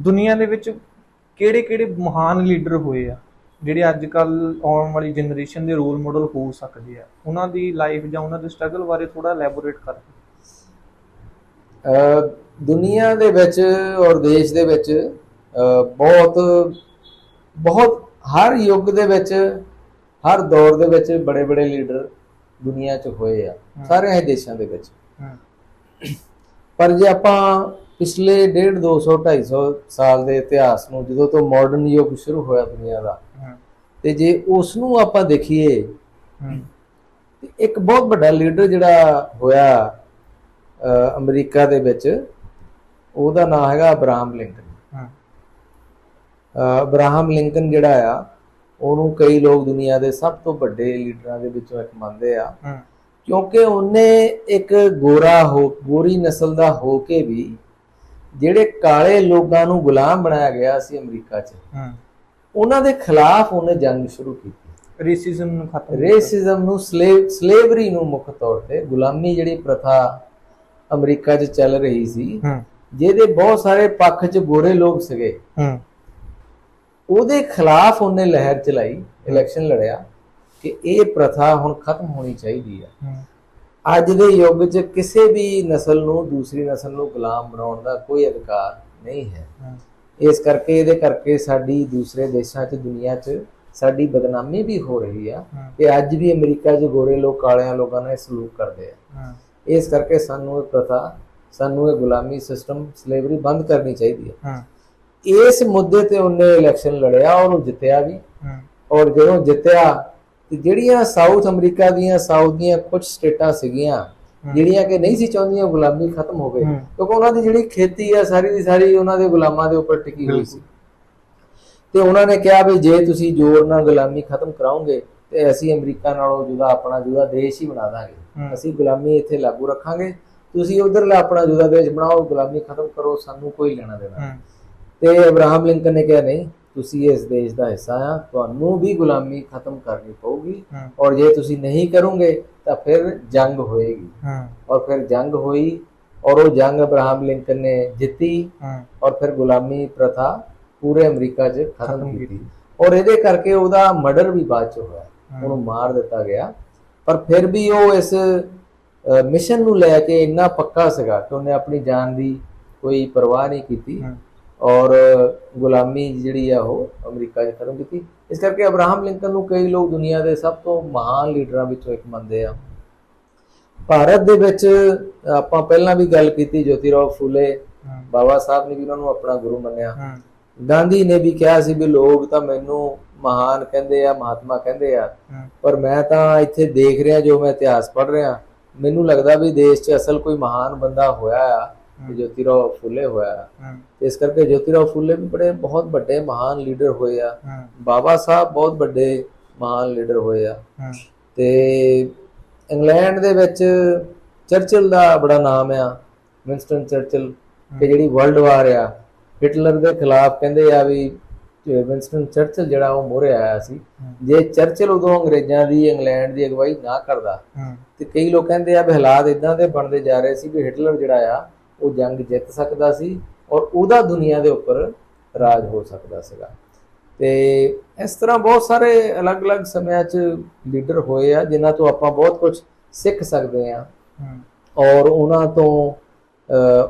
ਦੁਨੀਆ ਦੇ ਵਿੱਚ ਕਿਹੜੇ ਕਿਹੜੇ ਮਹਾਨ ਲੀਡਰ ਹੋਏ ਆ ਜਿਹੜੇ ਅੱਜ ਕੱਲ ਆਉਣ ਵਾਲੀ ਜਨਰੇਸ਼ਨ ਦੇ ਰੋਲ ਮਾਡਲ ਹੋ ਸਕਦੇ ਆ ਉਹਨਾਂ ਦੀ ਲਾਈਫ ਜਾਂ ਉਹਨਾਂ ਦੇ ਸਟਰਗਲ ਬਾਰੇ ਥੋੜਾ ਐਲੈਬੋਰੇਟ ਕਰ ਅ, ਦੁਨੀਆ ਦੇ ਵਿੱਚ ਔਰ ਦੇਸ਼ ਦੇ ਵਿੱਚ ਬਹੁਤ ਬਹੁਤ ਹਰ ਯੁੱਗ ਦੇ ਵਿੱਚ ਹਰ ਦੌਰ ਦੇ ਵਿੱਚ ਬੜੇ ਬੜੇ ਲੀਡਰ ਦੁਨੀਆ 'ਚ ਹੋਏ ਆ। ਸਾਰੇ ਦੇਸ਼ਾਂ ਦੇ ਵਿੱਚ। ਪਰ ਜੇ ਆਪਾਂ ਪਿਛਲੇ 1.5 200 250 ਸਾਲ ਦੇ ਇਤਿਹਾਸ ਨੂੰ ਜਦੋਂ ਤੋਂ ਮਾਡਰਨ ਯੁੱਗ ਸ਼ੁਰੂ ਹੋਇਆ ਦੁਨੀਆ ਦਾ ਤੇ ਜੇ ਉਸ ਨੂੰ ਆਪਾਂ ਦੇਖੀਏ ਤੇ ਇੱਕ ਬਹੁਤ ਵੱਡਾ ਲੀਡਰ ਜਿਹੜਾ ਹੋਇਆ ਅਮਰੀਕਾ ਦੇ ਵਿੱਚ ਉਹਦਾ ਨਾਮ ਹੈਗਾ ਅਬਰਾਹਮ ਲਿੰਕਨ। ਅਬਰਾਹਮ ਲਿੰਕਨ ਜਿਹੜਾ ਆ ਉਹਨੂੰ ਕਈ ਲੋਕ ਦੁਨੀਆ ਦੇ ਸਭ ਤੋਂ ਵੱਡੇ ਲੀਡਰਾਂ ਦੇ ਵਿੱਚੋਂ ਇੱਕ ਮੰਨਦੇ ਆ। ਕਿਉਂਕਿ ਉਹਨੇ ਇੱਕ ਗੋਰਾ ਹੋ ਗੋਰੀ ਨਸਲ ਦਾ ਹੋ ਕੇ ਵੀ ਜਿਹੜੇ ਕਾਲੇ ਲੋਕਾਂ ਨੂੰ ਗੁਲਾਮ ਬਣਾਇਆ ਗਿਆ ਸੀ ਅਮਰੀਕਾ 'ਚ ਹਮ ਉਹਨਾਂ ਦੇ ਖਿਲਾਫ ਉਹਨੇ ਜੰਗ ਸ਼ੁਰੂ ਕੀਤੀ। ਰੇਸਿਜ਼ਮ ਨੂੰ ਖਤਮ। ਰੇਸਿਜ਼ਮ ਨੂੰ ਸਲੇਵ ਸਲੇਵਰੀ ਨੂੰ ਮੁੱਖ ਤੌਰ ਤੇ ਗੁਲਾਮੀ ਜਿਹੜੀ ਪ੍ਰਥਾ ਅਮਰੀਕਾ 'ਚ ਚੱਲ ਰਹੀ ਸੀ ਜਿਹਦੇ ਬਹੁਤ ਸਾਰੇ ਪੱਖ 'ਚ ਗੋਰੇ ਲੋਕ ਸੀਗੇ। ਉਹਦੇ ਖਿਲਾਫ ਉਹਨੇ ਲਹਿਰ ਚਲਾਈ ਇਲੈਕਸ਼ਨ ਲੜਿਆ ਕਿ ਇਹ ਪ੍ਰਥਾ ਹੁਣ ਖਤਮ ਹੋਣੀ ਚਾਹੀਦੀ ਹੈ। ਹਮ, ਅੱਜ ਦੇ ਯੁੱਗ 'ਚ ਕਿਸੇ ਵੀ ਨਸਲ ਨੂੰ ਦੂਸਰੀ ਨਸਲ ਨੂੰ ਗੁਲਾਮ ਬਣਾਉਣ ਦਾ ਕੋਈ ਅਧਿਕਾਰ ਨਹੀਂ ਹੈ। ਇਸ ਕਰਕੇ ਇਹਦੇ ਕਰਕੇ ਸਾਡੀ ਦੂਸਰੇ ਦੇਸ਼ਾਂ 'ਚ ਦੁਨੀਆ 'ਚ ਸਾਡੀ ਬਦਨਾਮੀ ਵੀ ਹੋ ਰਹੀ ਆ ਕਿ ਅੱਜ ਵੀ ਅਮਰੀਕਾ 'ਚ ਗੋਰੇ ਲੋਕ ਕਾਲਿਆਂ ਲੋਕਾਂ ਨਾਲ ਸਲੂਕ ਕਰਦੇ ਆ। ਇਸ ਕਰਕੇ ਸਾਨੂੰ ਇਹ ਪ੍ਰਥਾ ਸਾਨੂੰ ਇਹ ਗੁਲਾਮੀ ਸਿਸਟਮ ਸਲੇਵਰੀ ਬੰਦ ਕਰਨੀ ਚਾਹੀਦੀ ਹੈ। ਇਸ ਮੁੱਦੇ ਤੇ ਉਹਨੇ ਇਲੈਕਸ਼ਨ ਲੜਿਆ ਔਰ ਉਹ ਜਿੱਤਿਆ ਵੀ। ਔਰ ਜਦੋਂ ਜਿੱਤਿਆ ਤੇ ਜਿਹੜੀਆਂ ਸਾਊਥ ਅਮਰੀਕਾ ਦੀਆਂ ਸਾਊਥ ਦੀਆਂ ਕੁਝ ਸਟੇਟਾਂ ਸੀਗੀਆਂ ਜਿਹੜੀਆਂ ਕਿ ਨਹੀਂ ਸੀ ਚਾਹੁੰਦੀਆਂ ਗੁਲਾਮੀ ਖਤਮ ਹੋਵੇ। ਕਿਉਂਕਿ ਉਹਨਾਂ ਦੀ ਜਿਹੜੀ ਖੇਤੀ ਆ ਸਾਰੀ ਦੀ ਸਾਰੀ ਉਹਨਾਂ ਦੇ ਗੁਲਾਮਾਂ ਦੇ ਉੱਪਰ ਟਿਕੀ ਹੋਈ ਸੀ। ਤੇ ਉਹਨਾਂ ਨੇ ਕਿਹਾ ਵੀ ਜੇ ਤੁਸੀਂ ਜ਼ੋਰ ਨਾਲ ਗੁਲਾਮੀ ਖਤਮ ਕਰਾਓਗੇ ਤੇ ਅਸੀਂ ਅਮਰੀਕਾ ਨਾਲੋਂ ਜੁਦਾ ਆਪਣਾ ਜੁਦਾ ਦੇਸ਼ ਹੀ ਬਣਾ ਦਾਂਗੇ। ਅਸੀਂ ਗੁਲਾਮੀ ਇੱਥੇ ਲਾਗੂ ਰੱਖਾਂਗੇ। ਤੁਸੀਂ ਉਧਰਲਾ ਆਪਣਾ ਜੁਦਾ ਦੇਸ਼ ਬਣਾਓ ਗੁਲਾਮੀ ਖਤਮ ਕਰੋ ਸਾਨੂੰ ਕੋਈ ਲੈਣਾ ਦੇਣਾ ਤੇ ਅਬਰਾਹਮ ਲਿੰਕਨ ਨੇ ਕਿਹਾ ਨਹੀਂ ਤੁਸੀਂ ਇਸ ਦੇਸ਼ ਦਾ ਹਿੱਸਾ ਆ ਤੁਹਾਨੂੰ ਵੀ ਗੁਲਾਮੀ ਖਤਮ ਕਰਨੀ ਪਊਗੀ। ਔਰ ਜੇ ਤੁਸੀਂ ਨਹੀਂ ਕਰੋਗੇ ਤਾਂ ਫਿਰ ਜੰਗ ਹੋਏਗੀ। ਔਰ ਫਿਰ ਜੰਗ ਹੋਈ ਔਰ ਉਹ ਜੰਗ ਅਬਰਾਹਮ ਲਿੰਕਨ ਨੇ ਜਿੱਤੀ ਔਰ ਫਿਰ ਗੁਲਾਮੀ ਪ੍ਰਥਾ ਪੂਰੇ ਅਮਰੀਕਾ 'ਚ ਖਤਮ ਕੀਤੀ। ਔਰ ਇਹਦੇ ਕਰਕੇ ਉਹਦਾ ਮਰਡਰ ਵੀ ਬਾਅਦ 'ਚ ਹੋਇਆ। ਉਹਨੂੰ ਮਾਰ ਦਿੱਤਾ ਗਿਆ। ਪਰ ਫਿਰ ਵੀ ਉਹ ਇਸ ਮਿਸ਼ਨ ਨੂੰ ਲੈ ਕੇ ਇੰਨਾ ਪੱਕਾ ਸੀਗਾ ਕਿ ਉਹਨੇ ਆਪਣੀ ਜਾਨ ਦੀ ਕੋਈ ਪਰਵਾਹ ਨਹੀਂ ਕੀਤੀ। ਔਰ ਗੁਲਾਮੀ ਜਿਹੜੀ ਆ ਉਹ ਅਮਰੀਕਾ 'ਚ ਖਤਮ ਕੀਤੀ। ਇਸ ਕਰਕੇ ਅਬਰਾਹਮ ਲਿੰਕਨ ਨੂੰ ਕਈ ਲੋਕ ਦੁਨੀਆ ਦੇ ਸਭ ਤੋਂ ਮਹਾਨ ਲੀਡਰਾਂ ਵਿੱਚੋਂ ਇੱਕ ਮੰਨਦੇ ਆ। ਭਾਰਤ ਦੇ ਵਿੱਚ ਆਪਾਂ ਪਹਿਲਾਂ ਵੀ ਗੱਲ ਕੀਤੀ ਜੋਤੀਰਾਓ ਫੂਲੇ ਬਾਬਾ ਸਾਹਿਬ ਨੇ ਵੀ ਉਹਨਾਂ ਨੂੰ ਆਪਣਾ ਗੁਰੂ ਮੰਨਿਆ। ਗਾਂਧੀ ਨੇ ਵੀ ਕਿਹਾ ਸੀ ਵੀ ਲੋਕ ਤਾਂ ਮੈਨੂੰ ਮਹਾਨ ਕਹਿੰਦੇ ਆ ਮਹਾਤਮਾ ਕਹਿੰਦੇ ਆ। ਪਰ ਮੈਂ ਤਾਂ ਇੱਥੇ ਦੇਖ ਰਿਹਾ ਜੋ ਮੈਂ ਇਤਿਹਾਸ ਪੜ੍ਹ ਰਿਹਾ ਮੈਨੂੰ ਲੱਗਦਾ ਵੀ ਦੇਸ਼ 'ਚ ਅਸਲ ਕੋਈ ਮਹਾਨ ਬੰਦਾ ਹੋਇਆ ਆ ਜੋਤੀਰਾਓ ਫੂਲੇ ਹੋਇਆ ਇਸ ਕਰਕੇ ਜੋਤੀਰਾਓ ਫੂਲੇ ਵੀ ਬੜੇ ਬਹੁਤ ਵੱਡੇ ਮਹਾਨ ਲੀਡਰ ਹੋਏ ਆ। ਬਾਬਾ ਸਾਹਿਬ ਬਹੁਤ ਵੱਡੇ ਮਹਾਨ ਲੀਡਰ ਹੋਏ ਆ। ਤੇ ਇੰਗਲੈਂਡ ਦੇ ਵਿੱਚ ਚਰਚਿਲ ਦਾ ਬੜਾ ਨਾਮ ਆ ਵਿੰਸਟਨ ਚਰਚਿਲ ਕਿ ਜਿਹੜੀ ਵਰਲਡ ਵਾਰ ਆ। ਹਿਟਲਰ ਦੇ ਖਿਲਾਫ ਕਹਿੰਦੇ ਆ ਵੀ ਵਿੰਸਟਨ ਚਰਚਿਲ ਜਿਹੜਾ ਉਹ ਮੋਰੇ ਆਇਆ ਸੀ। ਜੇ ਚਰਚਿਲ ਉਦੋਂ ਅੰਗਰੇਜ਼ਾਂ ਦੀ ਇੰਗਲੈਂਡ ਦੀ ਅਗਵਾਈ ਨਾ ਕਰਦਾ ਤੇ ਕਈ ਲੋਕ ਕਹਿੰਦੇ ਆ ਵੀ ਹਾਲਾਤ ਇਦਾਂ ਦੇ ਬਣਦੇ ਜਾ ਰਹੇ ਸੀ ਵੀ ਹਿਟਲਰ ਜਿਹੜਾ ਆ ਉਹ ਜੰਗ ਜਿੱਤ ਸਕਦਾ ਸੀ ਔਰ ਉਹਦਾ ਦੁਨੀਆ ਦੇ ਉੱਪਰ ਰਾਜ ਹੋ ਸਕਦਾ ਸੀਗਾ। ਤੇ ਇਸ ਤਰ੍ਹਾਂ ਬਹੁਤ ਸਾਰੇ ਅਲੱਗ-ਅਲੱਗ ਸਮਿਆਂ 'ਚ ਲੀਡਰ ਹੋਏ ਆ ਜਿਨ੍ਹਾਂ ਤੋਂ ਆਪਾਂ ਬਹੁਤ ਕੁਝ ਸਿੱਖ ਸਕਦੇ ਆ। ਔਰ ਉਹਨਾਂ ਤੋਂ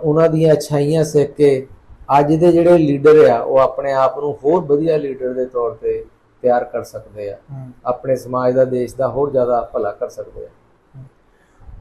ਉਹਨਾਂ ਦੀਆਂ ਅਛਾਈਆਂ ਸਿੱਖ ਕੇ ਅੱਜ ਦੇ ਜਿਹੜੇ ਲੀਡਰ ਆ ਉਹ ਆਪਣੇ ਆਪ ਨੂੰ ਹੋਰ ਵਧੀਆ ਲੀਡਰ ਦੇ ਤੌਰ ਤੇ ਤਿਆਰ ਕਰ ਸਕਦੇ ਆ। ਆਪਣੇ ਸਮਾਜ ਦਾ ਦੇਸ਼ ਦਾ ਹੋਰ ਜ਼ਿਆਦਾ ਭਲਾ ਕਰ ਸਕਦੇ ਆ।